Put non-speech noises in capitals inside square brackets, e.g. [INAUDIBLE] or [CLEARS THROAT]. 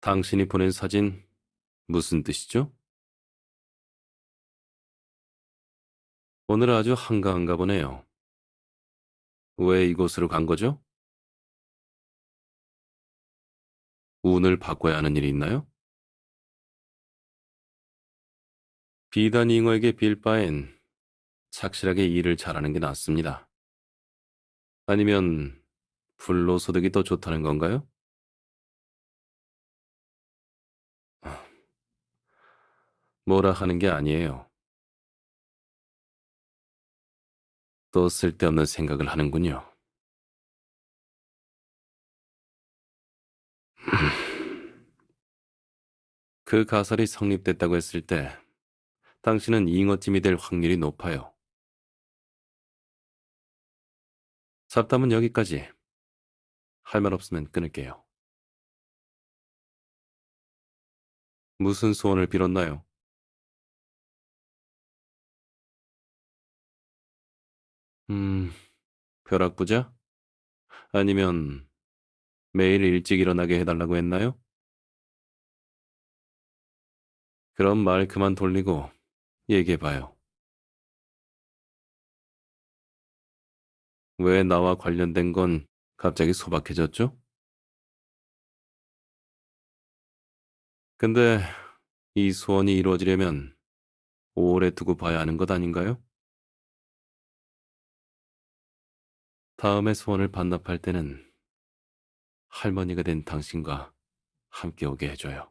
당신이 보낸 사진 무슨 뜻이죠? 오늘 아주 한가한가 보네요. 왜 이곳으로 간 거죠? 운을 바꿔야 하는 일이 있나요? 비단 잉어에게 빌 바엔 착실하게 일을 잘하는 게 낫습니다. 아니면 불로소득이 더 좋다는 건가요? 뭐라 하는 게 아니에요. 또 쓸데없는 생각을 하는군요. [CLEARS THROAT] 그 가설이 성립됐다고 했을 때 당신은 잉어찜이 될 확률이 높아요. 잡담은 여기까지. 할 말 없으면 끊을게요. 무슨 소원을 빌었나요? 음, 벼락부자? 아니면 매일 일찍 일어나게 해달라고 했나요? 그럼 말 그만 돌리고 얘기해봐요. 왜 나와 관련된 건 갑자기 소박해졌죠? 근데 이 소원이 이루어지려면 오래 두고 봐야 하는 것 아닌가요? 다음에 소원을 반납할 때는 할머니가 된 당신과 함께 오게 해줘요.